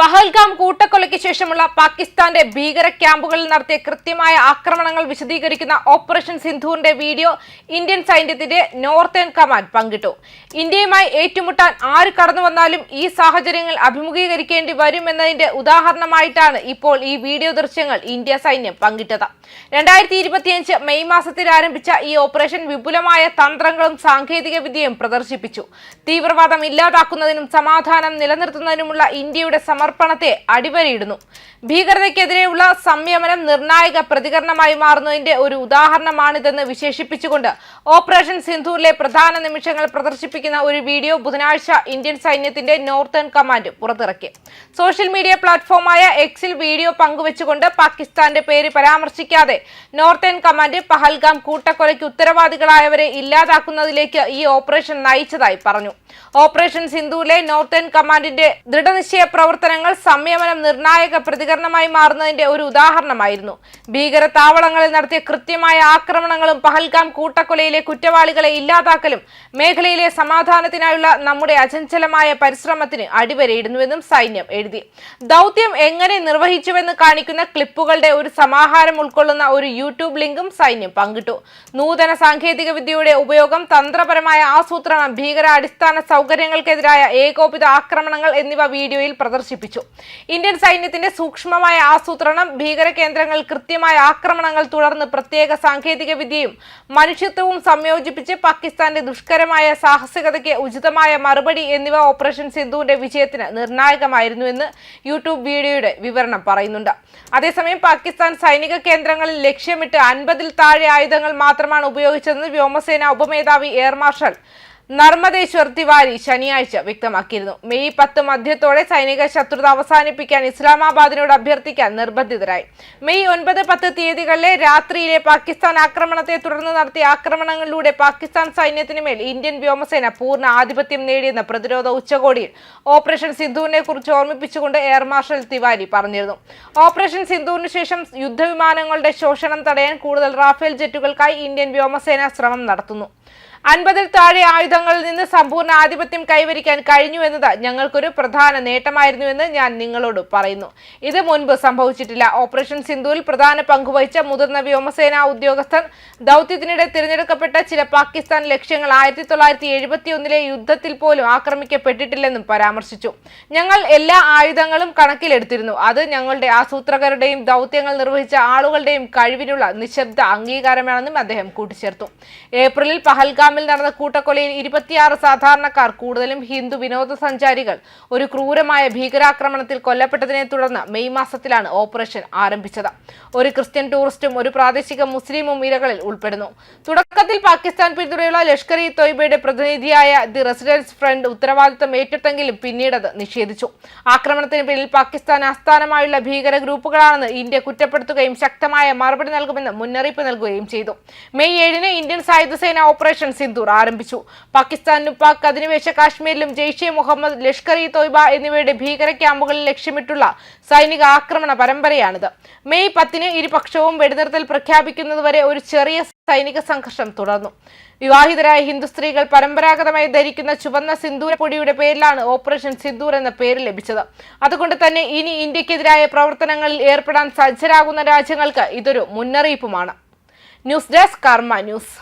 പഹൽഗാം കൂട്ടക്കൊലയ്ക്ക് ശേഷമുള്ള പാകിസ്ഥാന്റെ ഭീകര ക്യാമ്പുകളിൽ നടത്തിയ കൃത്യമായ ആക്രമണങ്ങൾ വിശദീകരിക്കുന്ന ഓപ്പറേഷൻ സിന്ധുവിന്റെ വീഡിയോ ഇന്ത്യൻ സൈന്യത്തിന്റെ നോർത്തേൺ കമാൻഡ് പങ്കിട്ടു. ഇന്ത്യയുമായി ഏറ്റുമുട്ടാൻ ആര് കടന്നു വന്നാലും ഈ സാഹചര്യങ്ങൾ അഭിമുഖീകരിക്കേണ്ടി വരുമെന്നതിന്റെ ഉദാഹരണമായിട്ടാണ് ഇപ്പോൾ ഈ വീഡിയോ ദൃശ്യങ്ങൾ ഇന്ത്യ സൈന്യം പങ്കിട്ടത്. രണ്ടായിരത്തി ഇരുപത്തിയഞ്ച് മെയ് മാസത്തിൽ ആരംഭിച്ച ഈ ഓപ്പറേഷൻ വിപുലമായ തന്ത്രങ്ങളും സാങ്കേതിക വിദ്യയും പ്രദർശിപ്പിച്ചു. തീവ്രവാദം ഇല്ലാതാക്കുന്നതിനും സമാധാനം നിലനിർത്തുന്നതിനുമുള്ള ഇന്ത്യയുടെ സമർപ്പണത്തെ അടിവരയിടുന്നു. ഭീകരതയ്ക്കെതിരെയുള്ള സംയമനം നിർണായക പ്രതികരണമായി മാറുന്നതിന്റെ ഒരു ഉദാഹരണമാണിതെന്ന് വിശേഷിപ്പിച്ചുകൊണ്ട് ഓപ്പറേഷൻ സിന്ധൂരിലെ പ്രധാന നിമിഷങ്ങൾ പ്രദർശിപ്പിക്കുന്ന ഒരു വീഡിയോ ബുധനാഴ്ച ഇന്ത്യൻ സൈന്യത്തിന്റെ നോർത്തേൺ കമാൻഡ് പുറത്തിറക്കി. സോഷ്യൽ മീഡിയ പ്ലാറ്റ്ഫോമായ എക്സിൽ വീഡിയോ പങ്കുവച്ചുകൊണ്ട് പാകിസ്ഥാന്റെ പേര് പരാമർശിക്കാതെ നോർത്തേൺ കമാൻഡ് പഹൽഗാം കൂട്ടക്കൊലയ്ക്ക് ഉത്തരവാദികളായവരെ ഇല്ലാതാക്കുന്നതിലേക്ക് ഈ ഓപ്പറേഷൻ നയിച്ചതായി പറഞ്ഞു. ഓപ്പറേഷൻ സിന്ധുവിലെ നോർത്തേൺ കമാൻഡിന്റെ ദൃഢനിശ്ചയ പ്രവർത്തനങ്ങൾ സംയമനം നിർണായക പ്രതികരണമായി മാറുന്നതിന്റെ ഒരു ഉദാഹരണമായിരുന്നു. ഭീകര താവളങ്ങളിൽ നടത്തിയ കൃത്യമായ ആക്രമണങ്ങളും പഹൽഗാം കൂട്ടക്കൊലയിലെ കുറ്റവാളികളെ ഇല്ലാതാക്കലും മേഖലയിലെ സമാധാനത്തിനായുള്ള നമ്മുടെ അചഞ്ചലമായ പരിശ്രമത്തിന് അടിവരയിടുന്നുവെന്നും സൈന്യം എഴുതി. ദൗത്യം എങ്ങനെ നിർവഹിച്ചുവെന്ന് കാണിക്കുന്ന ക്ലിപ്പുകളുടെ ഒരു സമാഹാരം ഉൾക്കൊള്ളുന്ന ഒരു യൂട്യൂബ് ലിങ്കും സൈന്യം പങ്കിട്ടു. നൂതന സാങ്കേതിക വിദ്യയുടെ ഉപയോഗം തന്ത്രപരമായ ആസൂത്രണം ഭീകര അടിസ്ഥാന സൗകര്യങ്ങൾക്കെതിരായ ഏകോപിത ആക്രമണങ്ങൾ എന്നിവ വീഡിയോയിൽ പ്രദർശിപ്പിച്ചു. ഇന്ത്യൻ സൈന്യത്തിന്റെ സൂക്ഷ്മമായ ആസൂത്രണം ഭീകര കേന്ദ്രങ്ങൾ കൃത്യമായ ആക്രമണങ്ങൾ തുടർന്ന് പ്രത്യേക സാങ്കേതിക വിദ്യയും മനുഷ്യത്വവും സംയോജിപ്പിച്ച് പാകിസ്ഥാന്റെ ദുഷ്കരമായ സാഹസികതയ്ക്ക് ഉചിതമായ മറുപടി എന്നിവ ഓപ്പറേഷൻ സിന്ധുവിന്റെ വിജയത്തിന് നിർണായകമായിരുന്നു എന്ന് യൂട്യൂബ് വീഡിയോയുടെ വിവരണം പറയുന്നുണ്ട്. അതേസമയം പാകിസ്ഥാൻ സൈനിക കേന്ദ്രങ്ങളിൽ ലക്ഷ്യമിട്ട് അൻപതിൽ താഴെ ആയുധങ്ങൾ മാത്രമാണ് ഉപയോഗിച്ചതെന്ന് വ്യോമസേന ഉപമേധാവി എയർ മാർഷൽ നർമ്മദേശ്വർ തിവാരി ശനിയാഴ്ച വ്യക്തമാക്കിയിരുന്നു. മെയ് പത്ത് മധ്യത്തോടെ സൈനിക ശത്രുത അവസാനിപ്പിക്കാൻ ഇസ്ലാമാബാദിനോട് അഭ്യർത്ഥിക്കാൻ നിർബന്ധിതരായി. മെയ് ഒൻപത് പത്ത് തീയതികളിലെ രാത്രിയിലെ പാകിസ്ഥാൻ ആക്രമണത്തെ തുടർന്ന് നടത്തിയ ആക്രമണങ്ങളിലൂടെ പാകിസ്ഥാൻ സൈന്യത്തിന് മേൽ ഇന്ത്യൻ വ്യോമസേന പൂർണ ആധിപത്യം നേടിയെന്ന പ്രതിരോധ ഉച്ചകോടിയിൽ ഓപ്പറേഷൻ സിന്ധുവിനെ കുറിച്ച് ഓർമ്മിപ്പിച്ചുകൊണ്ട് എയർ മാർഷൽ തിവാരി പറഞ്ഞിരുന്നു. ഓപ്പറേഷൻ സിന്ധുവിന് ശേഷം യുദ്ധവിമാനങ്ങളുടെ ശോഷണം തടയാൻ കൂടുതൽ റാഫേൽ ജെറ്റുകൾക്കായി ഇന്ത്യൻ വ്യോമസേന ശ്രമം നടത്തുന്നു. അൻപതിൽ താഴെ ആയുധങ്ങളിൽ നിന്ന് സമ്പൂർണ ആധിപത്യം കൈവരിക്കാൻ കഴിഞ്ഞു എന്നത് ഞങ്ങൾക്കൊരു പ്രധാന നേട്ടമായിരുന്നുവെന്ന് ഞാൻ നിങ്ങളോട് പറയുന്നു. ഇത് മുൻപ് സംഭവിച്ചിട്ടില്ല. ഓപ്പറേഷൻ സിന്ധുവിൽ പ്രധാന പങ്കുവഹിച്ച മുതിർന്ന വ്യോമസേനാ ഉദ്യോഗസ്ഥൻ ദൗത്യത്തിനിടെ തിരഞ്ഞെടുക്കപ്പെട്ട ചില പാകിസ്ഥാൻ ലക്ഷ്യങ്ങൾ ആയിരത്തി തൊള്ളായിരത്തി എഴുപത്തി ഒന്നിലെ യുദ്ധത്തിൽ പോലും ആക്രമിക്കപ്പെട്ടിട്ടില്ലെന്നും പരാമർശിച്ചു. ഞങ്ങൾ എല്ലാ ആയുധങ്ങളും കണക്കിലെടുത്തിരുന്നു. അത് ഞങ്ങളുടെ ആസൂത്രകരുടെയും ദൗത്യങ്ങൾ നിർവഹിച്ച ആളുകളുടെയും കഴിവിനുള്ള നിശബ്ദ അംഗീകാരമാണെന്നും അദ്ദേഹം കൂട്ടിച്ചേർത്തു. ഏപ്രിലിൽ പഹൽഗാമിൽ നടന്ന കൂട്ടക്കൊലയിൽ ഇരുപത്തിയാറ് സാധാരണക്കാർ കൂടുതലും ഹിന്ദു വിനോദസഞ്ചാരികൾ ഒരു ക്രൂരമായ ഭീകരാക്രമണത്തിൽ കൊല്ലപ്പെട്ടതിനെ തുടർന്ന് മെയ് മാസത്തിലാണ് ഓപ്പറേഷൻ ആരംഭിച്ചത്. ഒരു ക്രിസ്ത്യൻ ടൂറിസ്റ്റും ഒരു പ്രാദേശിക മുസ്ലിമും ഇരകളിൽ ഉൾപ്പെടുന്നു. തുടക്കത്തിൽ പാകിസ്ഥാൻ പിന്തുണയുള്ള ലഷ്കർ ഇ തൊയ്ബയുടെ പ്രതിനിധിയായ ദി റെസിഡൻസ് ഫ്രണ്ട് ഉത്തരവാദിത്തം ഏറ്റെടുത്തെങ്കിലും പിന്നീട് അത് നിഷേധിച്ചു. ആക്രമണത്തിന് പിന്നിൽ പാകിസ്ഥാൻ ആസ്ഥാനമായുള്ള ഭീകര ഗ്രൂപ്പുകളാണെന്ന് ഇന്ത്യ കുറ്റപ്പെടുത്തുകയും ശക്തമായ മറുപടി നൽകുമെന്ന് മുന്നറിയിപ്പ് നൽകുകയും ചെയ്തു. മെയ് ഏഴിന് ഇന്ത്യൻ സായുധ സേന ഓപ്പറേഷൻ സിന്ദൂർ ആരംഭിച്ചു. പാകിസ്ഥാനും പാക് അധിനിവേശ കാശ്മീരിലും ജെയ്ഷെ മുഹമ്മദ് ലഷ്കർ ഇ തോയ്ബ എന്നിവയുടെ ഭീകര ക്യാമ്പുകളിൽ ലക്ഷ്യമിട്ടുള്ള സൈനിക ആക്രമണ പരമ്പരയാണിത്. മെയ് പത്തിന് ഇരുപക്ഷവും വെടിനിർത്തൽ പ്രഖ്യാപിക്കുന്നതുവരെ ഒരു ചെറിയ സൈനിക സംഘർഷം തുടർന്നു. വിവാഹിതരായ ഹിന്ദു സ്ത്രീകൾ പരമ്പരാഗതമായി ധരിക്കുന്ന ചുവന്ന സിന്ദൂര പൊടിയുടെ പേരിലാണ് ഓപ്പറേഷൻ സിന്ദൂർ എന്ന പേര് ലഭിച്ചത്. അതുകൊണ്ട് തന്നെ ഇനി ഇന്ത്യക്കെതിരായ പ്രവർത്തനങ്ങളിൽ ഏർപ്പെടാൻ സജ്ജരാകുന്ന രാജ്യങ്ങൾക്ക് ഇതൊരു മുന്നറിയിപ്പുമാണ്. News desk Karma news.